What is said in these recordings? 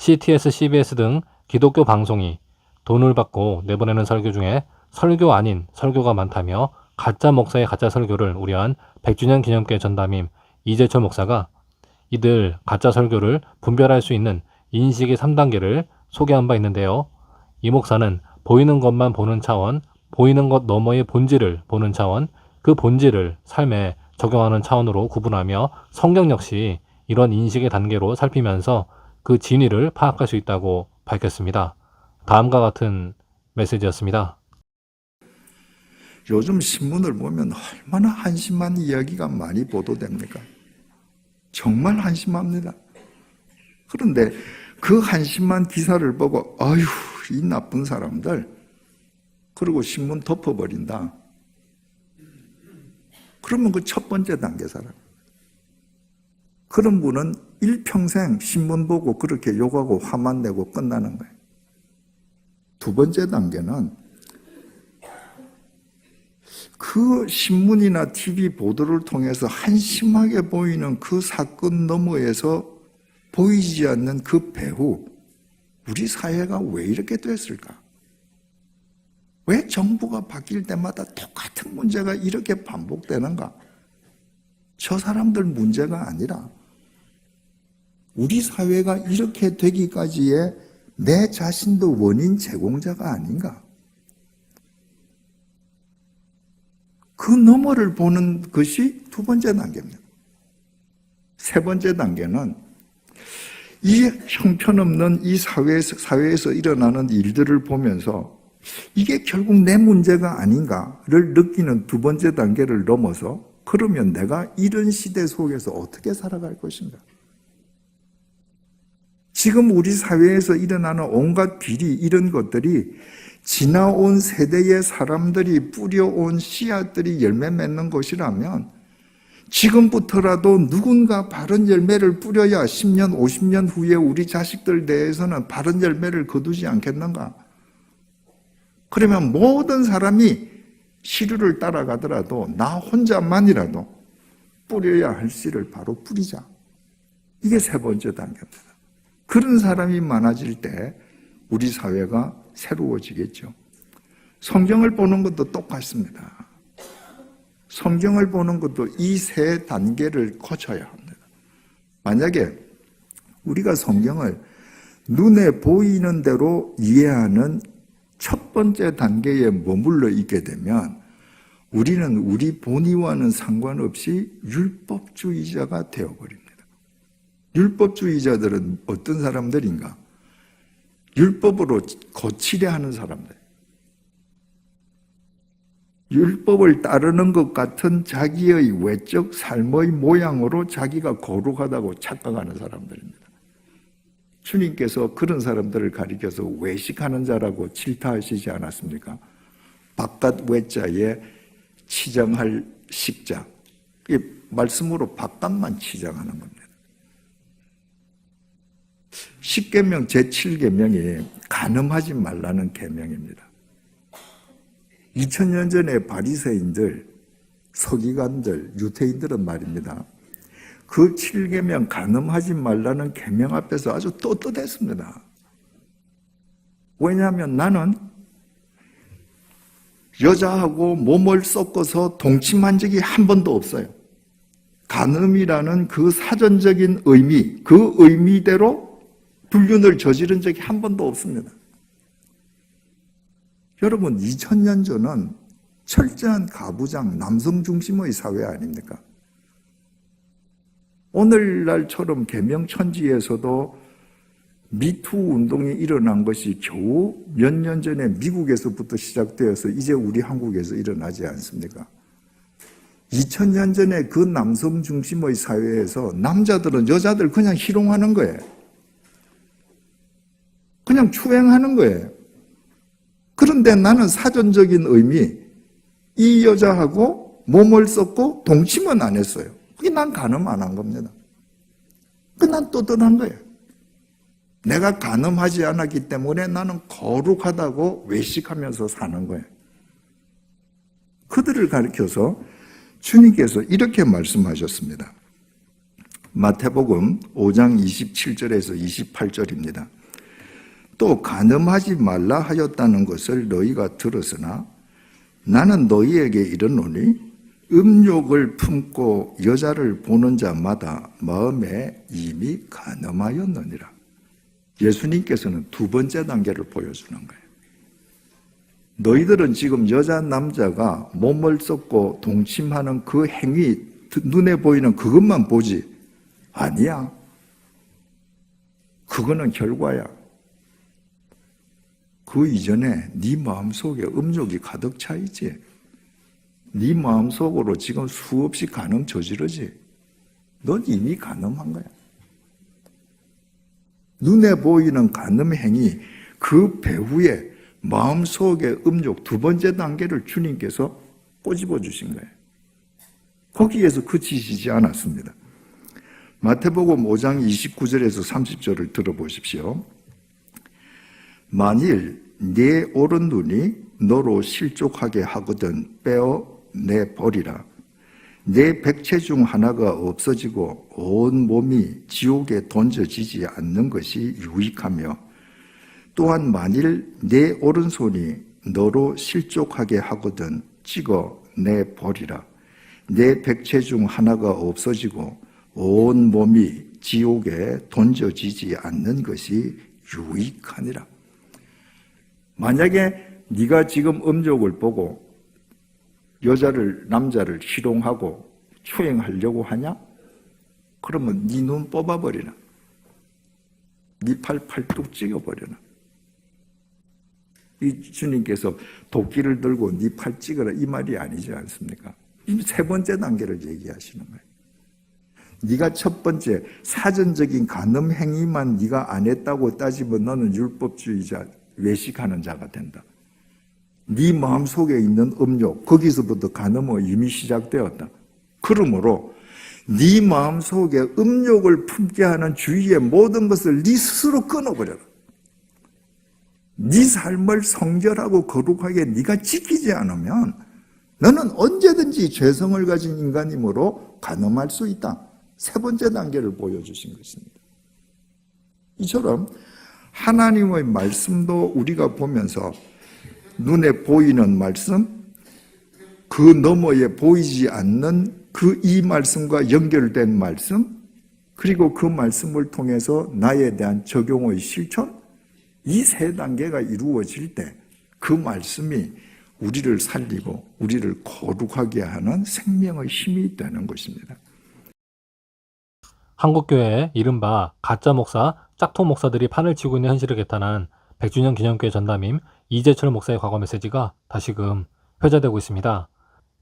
CTS, CBS 등 기독교 방송이 돈을 받고 내보내는 설교 중에 설교 아닌 설교가 많다며 가짜 목사의 가짜 설교를 우려한 100주년 기념교회 전담임 이재철 목사가 이들 가짜 설교를 분별할 수 있는 인식의 3단계를 소개한 바 있는데요. 이 목사는 보이는 것만 보는 차원, 보이는 것 너머의 본질을 보는 차원, 그 본질을 삶에 적용하는 차원으로 구분하며 성경 역시 이런 인식의 단계로 살피면서 그 진위를 파악할 수 있다고 밝혔습니다. 다음과 같은 메시지였습니다. 요즘 신문을 보면 얼마나 한심한 이야기가 많이 보도됩니까? 정말 한심합니다. 그런데 그 한심한 기사를 보고, 아휴, 이 나쁜 사람들. 그리고 신문 덮어버린다. 그러면 그 첫 번째 단계 사람. 그런 분은 일평생 신문 보고 그렇게 욕하고 화만 내고 끝나는 거예요. 두 번째 단계는 그 신문이나 TV 보도를 통해서 한심하게 보이는 그 사건 너머에서 보이지 않는 그 배후, 우리 사회가 왜 이렇게 됐을까? 왜 정부가 바뀔 때마다 똑같은 문제가 이렇게 반복되는가? 저 사람들 문제가 아니라 우리 사회가 이렇게 되기까지의 내 자신도 원인 제공자가 아닌가? 그 너머를 보는 것이 두 번째 단계입니다. 세 번째 단계는 이 형편없는 이 사회에서, 사회에서 일어나는 일들을 보면서 이게 결국 내 문제가 아닌가를 느끼는 두 번째 단계를 넘어서 그러면 내가 이런 시대 속에서 어떻게 살아갈 것인가? 지금 우리 사회에서 일어나는 온갖 비리 이런 것들이 지나온 세대의 사람들이 뿌려온 씨앗들이 열매 맺는 것이라면 지금부터라도 누군가 바른 열매를 뿌려야 10년, 50년 후에 우리 자식들 대해서는 바른 열매를 거두지 않겠는가? 그러면 모든 사람이 시류를 따라가더라도 나 혼자만이라도 뿌려야 할 씨를 바로 뿌리자. 이게 세 번째 단계입니다. 그런 사람이 많아질 때 우리 사회가 새로워지겠죠. 성경을 보는 것도 똑같습니다. 성경을 보는 것도 이 세 단계를 거쳐야 합니다. 만약에 우리가 성경을 눈에 보이는 대로 이해하는 첫 번째 단계에 머물러 있게 되면 우리는 우리 본의와는 상관없이 율법주의자가 되어버립니다. 율법주의자들은 어떤 사람들인가? 율법으로 거치려 하는 사람들. 율법을 따르는 것 같은 자기의 외적 삶의 모양으로 자기가 거룩하다고 착각하는 사람들입니다. 주님께서 그런 사람들을 가리켜서 외식하는 자라고 질타하시지 않았습니까? 바깥 외자에 치장할 식자. 이 말씀으로 바깥만 치장하는 겁니다. 십계명 제7계명이 간음하지 말라는 계명입니다. 2000년 전에 바리새인들, 서기관들, 유태인들은 말입니다. 그 7계명 간음하지 말라는 계명 앞에서 아주 떳떳했습니다. 왜냐하면 나는 여자하고 몸을 섞어서 동침한 적이 한 번도 없어요. 간음이라는 그 사전적인 의미, 그 의미대로 불륜을 저지른 적이 한 번도 없습니다. 여러분, 2000년 전은 철저한 가부장, 남성 중심의 사회 아닙니까? 오늘날처럼 개명 천지에서도 미투 운동이 일어난 것이 겨우 몇 년 전에 미국에서부터 시작되어서 이제 우리 한국에서 일어나지 않습니까? 2000년 전에 그 남성 중심의 사회에서 남자들은 여자들 그냥 희롱하는 거예요. 그냥 추행하는 거예요. 그런데 나는 사전적인 의미, 이 여자하고 몸을 썼고 동침은 안 했어요. 그게 난 간음 안한 겁니다. 그난 또렷한 거예요. 내가 간음하지 않았기 때문에 나는 거룩하다고 외식하면서 사는 거예요. 그들을 가리켜서 주님께서 이렇게 말씀하셨습니다. 마태복음 5장 27절에서 28절입니다. 또 간음하지 말라 하였다는 것을 너희가 들었으나 나는 너희에게 이르노니 음욕을 품고 여자를 보는 자마다 마음에 이미 간음하였느니라. 예수님께서는 두 번째 단계를 보여주는 거예요. 너희들은 지금 여자 남자가 몸을 썩고 동침하는 그 행위 눈에 보이는 그것만 보지 아니야. 그거는 결과야. 그 이전에 네 마음속에 음욕이 가득 차 있지. 네 마음속으로 지금 수없이 간음 저지르지. 넌 이미 간음한 거야. 눈에 보이는 간음 행위 그 배후에 마음속의 음욕 두 번째 단계를 주님께서 꼬집어 주신 거예요. 거기에서 그치시지 않았습니다. 마태복음 5장 29절에서 30절을 들어보십시오. 만일 네 오른 눈이 너로 실족하게 하거든 빼어 내 버리라. 내 백체 중 하나가 없어지고 온 몸이 지옥에 던져지지 않는 것이 유익하며 또한 만일 내 오른손이 너로 실족하게 하거든 찍어 내 버리라. 내 백체 중 하나가 없어지고 온 몸이 지옥에 던져지지 않는 것이 유익하니라. 만약에 네가 지금 음욕을 보고 여자를 남자를 희롱하고 추행하려고 하냐? 그러면 네 눈 뽑아버리나? 네 팔 팔뚝 찍어버리나? 이 주님께서 도끼를 들고 네 팔 찍어라 이 말이 아니지 않습니까? 이미 세 번째 단계를 얘기하시는 거예요. 네가 첫 번째 사전적인 간음 행위만 네가 안 했다고 따지면 너는 율법주의자 외식하는 자가 된다. 네 마음속에 있는 음욕 거기서부터 간음은 이미 시작되었다. 그러므로 네 마음속에 음욕을 품게 하는 주위의 모든 것을 네 스스로 끊어버려라. 네 삶을 성결하고 거룩하게 네가 지키지 않으면 너는 언제든지 죄성을 가진 인간이므로 간음할 수 있다. 세 번째 단계를 보여주신 것입니다. 이처럼 하나님의 말씀도 우리가 보면서 눈에 보이는 말씀, 그 너머에 보이지 않는 그 이 말씀과 연결된 말씀, 그리고 그 말씀을 통해서 나에 대한 적용의 실천, 이 세 단계가 이루어질 때 그 말씀이 우리를 살리고 우리를 거룩하게 하는 생명의 힘이 되는 것입니다. 한국교회의 이른바 가짜 목사, 짝퉁 목사들이 판을 치고 있는 현실을 개탄한 100주년 기념교회 전담임 이재철 목사의 과거 메시지가 다시금 회자되고 있습니다.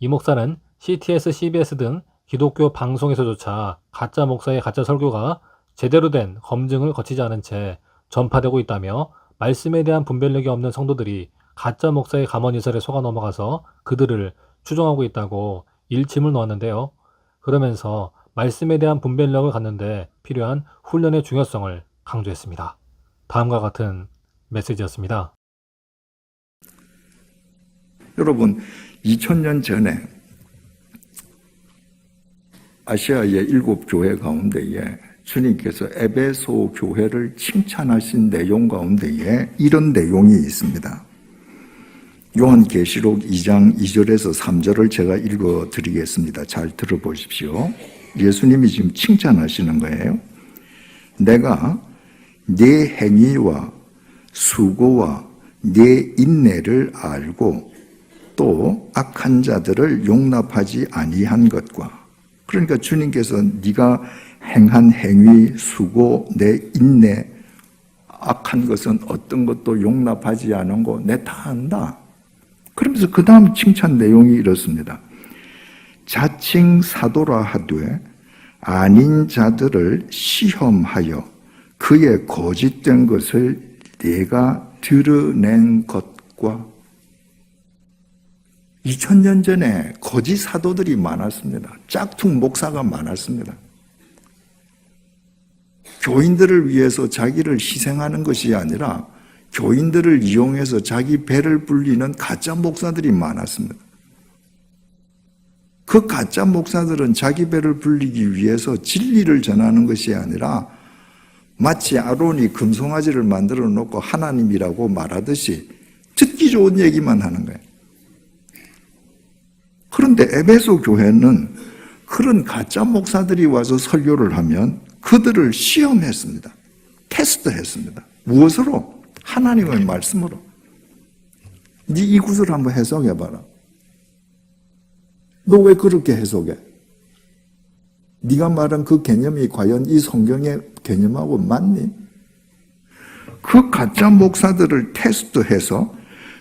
이 목사는 CTS, CBS 등 기독교 방송에서조차 가짜 목사의 가짜 설교가 제대로 된 검증을 거치지 않은 채 전파되고 있다며 말씀에 대한 분별력이 없는 성도들이 가짜 목사의 감언이설에 속아 넘어가서 그들을 추종하고 있다고 일침을 놓았는데요. 그러면서 말씀에 대한 분별력을 갖는데 필요한 훈련의 중요성을 강조했습니다. 다음과 같은 메시지였습니다. 여러분, 2000년 전에 아시아의 일곱 교회 가운데에 주님께서 에베소 교회를 칭찬하신 내용 가운데에 이런 내용이 있습니다. 요한계시록 2장 2절에서 3절을 제가 읽어 드리겠습니다. 잘 들어보십시오. 예수님이 지금 칭찬하시는 거예요. 내가 네 행위와 수고와 네 인내를 알고 또 악한 자들을 용납하지 아니한 것과 그러니까 주님께서 네가 행한 행위, 수고, 내 인내, 악한 것은 어떤 것도 용납하지 않은 거 내 다 안다. 그러면서 그 다음 칭찬 내용이 이렇습니다. 자칭 사도라 하되 아닌 자들을 시험하여 그의 거짓된 것을 내가 드러낸 것과 2000년 전에 거짓 사도들이 많았습니다. 짝퉁 목사가 많았습니다. 교인들을 위해서 자기를 희생하는 것이 아니라 교인들을 이용해서 자기 배를 불리는 가짜 목사들이 많았습니다. 그 가짜 목사들은 자기 배를 불리기 위해서 진리를 전하는 것이 아니라 마치 아론이 금송아지를 만들어 놓고 하나님이라고 말하듯이 듣기 좋은 얘기만 하는 거예요. 그런데 에베소 교회는 그런 가짜 목사들이 와서 설교를 하면 그들을 시험했습니다. 테스트했습니다. 무엇으로? 하나님의 말씀으로. 네 이 구슬 한번 해석해봐라. 너 왜 그렇게 해석해? 네가 말한 그 개념이 과연 이 성경의 개념하고 맞니? 그 가짜 목사들을 테스트해서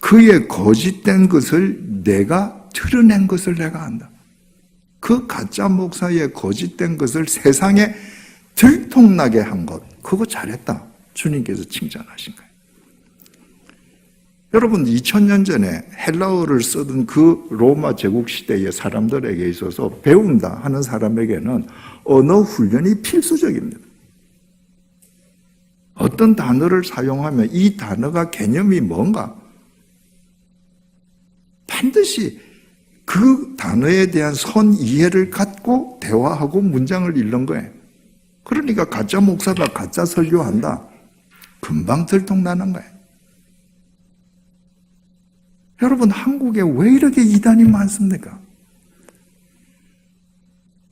그의 거짓된 것을 내가 드러낸 것을 내가 안다. 그 가짜 목사의 거짓된 것을 세상에 들통나게 한 것, 그거 잘했다. 주님께서 칭찬하신 거예요. 여러분, 2000년 전에 헬라어를 쓰던 그 로마 제국 시대의 사람들에게 있어서 배운다 하는 사람에게는 언어 훈련이 필수적입니다. 어떤 단어를 사용하면 이 단어가 개념이 뭔가 반드시 그 단어에 대한 선 이해를 갖고 대화하고 문장을 읽는 거예요. 그러니까 가짜 목사가 가짜 설교한다. 금방 들통나는 거예요. 여러분, 한국에 왜 이렇게 이단이 많습니까?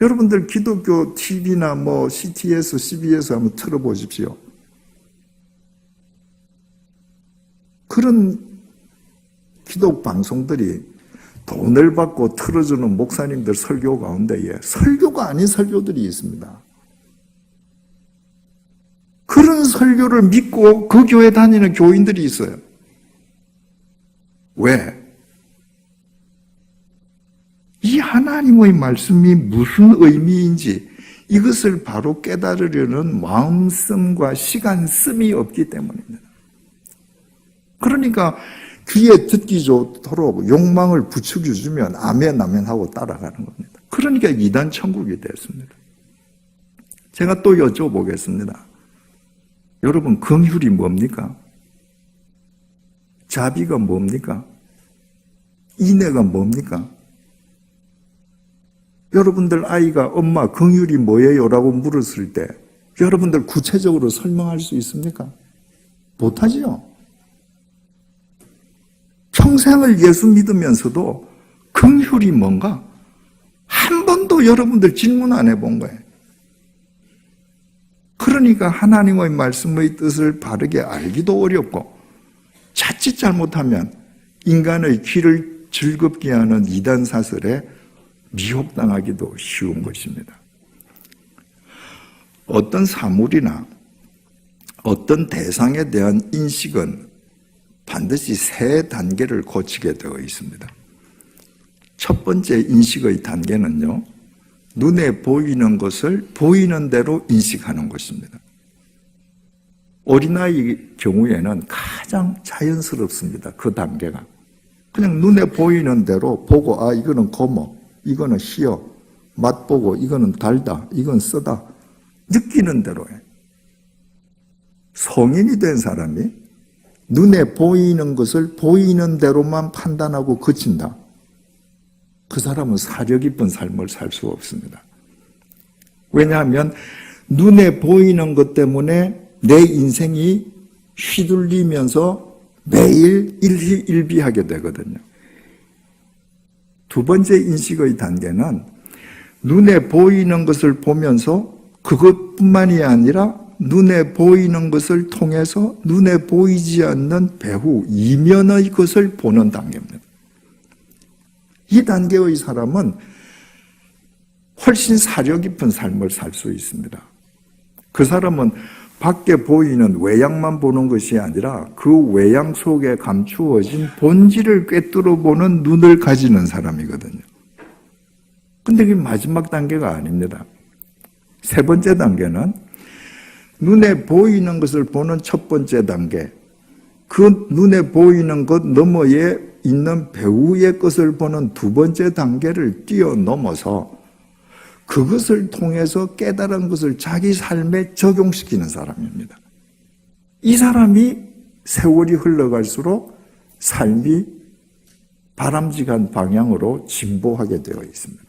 여러분들 기독교 TV나 뭐 CTS, CBS 한번 틀어보십시오. 그런 기독 방송들이 돈을 받고 틀어주는 목사님들 설교 가운데에 설교가 아닌 설교들이 있습니다. 그런 설교를 믿고 그 교회 다니는 교인들이 있어요. 왜? 이 하나님의 말씀이 무슨 의미인지 이것을 바로 깨달으려는 마음씀과 시간씀이 없기 때문입니다. 그러니까 귀에 듣기 좋도록 욕망을 부추겨 주면 아멘 아멘 하고 따라가는 겁니다. 그러니까 이단 천국이 됐습니다. 제가 또 여쭤보겠습니다. 여러분 긍휼이 뭡니까? 자비가 뭡니까? 인애가 뭡니까? 여러분들 아이가 엄마 긍휼이 뭐예요? 라고 물었을 때 여러분들 구체적으로 설명할 수 있습니까? 못하지요. 평생을 예수 믿으면서도 긍휼이 뭔가 한 번도 여러분들 질문 안 해본 거예요. 그러니까 하나님의 말씀의 뜻을 바르게 알기도 어렵고 자칫 잘못하면 인간의 귀를 즐겁게 하는 이단 사설에 미혹당하기도 쉬운 것입니다. 어떤 사물이나 어떤 대상에 대한 인식은 반드시 세 단계를 거치게 되어 있습니다. 첫 번째 인식의 단계는요, 눈에 보이는 것을 보이는 대로 인식하는 것입니다. 어린아이 경우에는 가장 자연스럽습니다. 그 단계가. 그냥 눈에 보이는 대로 보고, 아, 이거는 고모, 이거는 시어, 맛보고, 이거는 달다, 이건 쓰다. 느끼는 대로 해. 성인이 된 사람이 눈에 보이는 것을 보이는 대로만 판단하고 그친다. 그 사람은 사려 깊은 삶을 살 수 없습니다. 왜냐하면 눈에 보이는 것 때문에 내 인생이 휘둘리면서 매일 일희일비하게 되거든요. 두 번째 인식의 단계는 눈에 보이는 것을 보면서 그것뿐만이 아니라 눈에 보이는 것을 통해서 눈에 보이지 않는 배후 이면의 것을 보는 단계입니다. 이 단계의 사람은 훨씬 사려 깊은 삶을 살 수 있습니다. 그 사람은 밖에 보이는 외양만 보는 것이 아니라 그 외양 속에 감추어진 본질을 꿰뚫어 보는 눈을 가지는 사람이거든요. 근데 그게 마지막 단계가 아닙니다. 세 번째 단계는 눈에 보이는 것을 보는 첫 번째 단계. 그 눈에 보이는 것 너머에 있는 배우의 것을 보는 두 번째 단계를 뛰어넘어서 그것을 통해서 깨달은 것을 자기 삶에 적용시키는 사람입니다. 이 사람이 세월이 흘러갈수록 삶이 바람직한 방향으로 진보하게 되어 있습니다.